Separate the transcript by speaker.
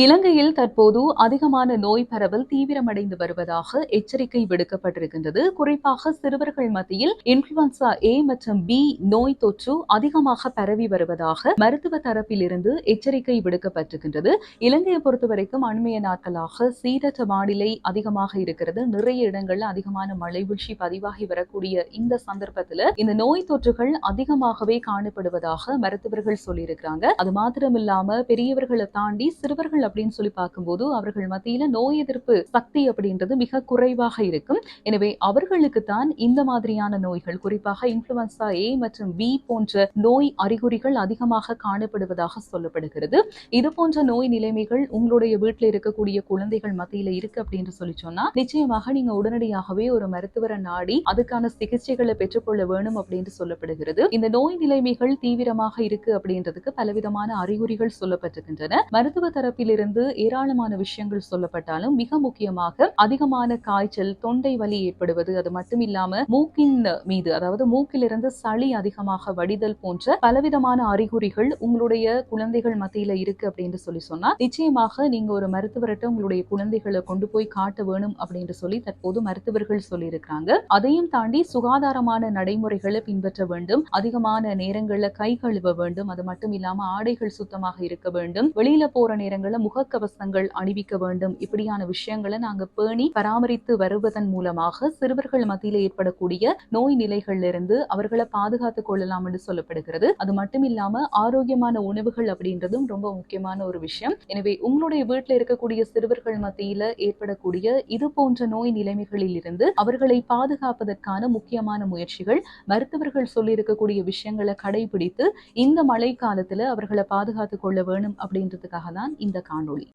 Speaker 1: இலங்கையில் தற்போது அதிகமான நோய் பரவல் தீவிரமடைந்து வருவதாக எச்சரிக்கை விடுக்கப்பட்டிருக்கின்றது. குறிப்பாக சிறுவர்கள் மத்தியில் இன்ஃபுளுன்சா ஏ மற்றும் பி நோய் தொற்று அதிகமாக பரவி வருவதாக மருத்துவ தரப்பிலிருந்து எச்சரிக்கை விடுக்கப்பட்டிருக்கின்றது. இலங்கையை பொறுத்தவரைக்கும் அண்மைய நாட்களாக சீரற்ற வானிலை அதிகமாக இருக்கிறது. நிறைய இடங்கள்ல அதிகமான மழை வீழ்ச்சி பதிவாகி வரக்கூடிய இந்த சந்தர்ப்பத்தில் இந்த நோய் தொற்றுகள் அதிகமாகவே காணப்படுவதாக மருத்துவர்கள் சொல்லியிருக்கிறாங்க. அது மாத்திரமில்லாம பெரியவர்களை தாண்டி சிறுவர்கள் அப்படின்னு சொல்லி பார்க்கும்போது அவர்கள் மத்தியில நோய் எதிர்ப்பு சக்தி அப்படின்றது மிக குறைவாக இருக்கும். எனவே அவர்களுக்கு தான் இந்த மாதிரியான நோய்கள் குறிப்பாக இன்ஃபுளுன்சா ஏ மற்றும் பி போன்ற நோய் அறிகுறிகள் அதிகமாக காணப்படுவதாக சொல்லப்படுகிறது. இது போன்ற நோய் நிலைமைகள் உங்களுடைய வீட்டில் இருக்கக்கூடிய குழந்தைகள் மத்தியில இருக்கு அப்படின்னு சொல்லி சொன்னா நிச்சயமாக நீங்க உடனடியாகவே ஒரு மருத்துவரை நாடி அதுக்கான சிகிச்சைகளை பெற்றுக்கொள்ள வேணும் அப்படின்னு சொல்லப்படுகிறது. இந்த நோய் நிலைமைகள் தீவிரமாக இருக்கு அப்படின்றதுக்கு பலவிதமான அறிகுறிகள் சொல்லப்பட்டிருக்கின்றன. மருத்துவ தரப்பில் இருந்து ஏராளமான விஷயங்கள் சொல்லப்பட்டாலும் மிக முக்கியமாக அதிகமான காய்ச்சல் தொண்டை வலி ஏற்படுவது அது மட்டும் இல்லாம மூக்கின் மீது அதாவது மூக்கிலிருந்து சளி அதிகமாக வடிதல் போன்ற பலவிதமான அறிகுறிகள் உங்களுடைய குழந்தைகள் மத்தியில இருக்கு அப்படின்னு சொல்லி சொன்னா நிச்சயமாக நீங்க ஒரு மருத்துவர்கிட்ட உங்களுடைய குழந்தைகளை கொண்டு போய் காட்ட வேணும் அப்படின்னு சொல்லி தற்போது மருத்துவர்கள் சொல்லி இருக்கிறாங்க அதையும் தாண்டி சுகாதாரமான நடைமுறைகளை பின்பற்ற வேண்டும். அதிகமான நேரங்கள்ல கை கழுவ வேண்டும். அது மட்டும் இல்லாம ஆடைகள் சுத்தமாக இருக்க வேண்டும். வெளியில போற நேரங்கள்ல முகக்கவசங்கள் அணிவிக்க வேண்டும். இப்படியான விஷயங்களை நாங்க பேணி பராமரித்து வருவதன் மூலமாக சிறுவர்கள் மத்தியில் ஏற்படக்கூடிய நோய் நிலைகள்ல இருந்து அவர்களை பாதுகாத்துக் கொள்ளலாம் என்று சொல்லப்படுகிறது. அது மட்டும் இல்லாம ஆரோக்கியமான உணவுகள் அப்படின்றதும் ரொம்ப முக்கியமான ஒரு விஷயம். எனவே உங்களுடைய வீட்டில் இருக்கக்கூடிய சிறுவர்கள் மத்தியில ஏற்படக்கூடிய இது போன்ற நோய் நிலைமைகளில் இருந்து அவர்களை பாதுகாப்பதற்கான முக்கியமான முயற்சிகள் மருத்துவர்கள் சொல்லி இருக்கக்கூடிய விஷயங்களை கடைபிடித்து இந்த மழை காலத்துல அவர்களை பாதுகாத்துக் கொள்ள வேணும் அப்படின்றதுக்காக தான் இந்த காணொளி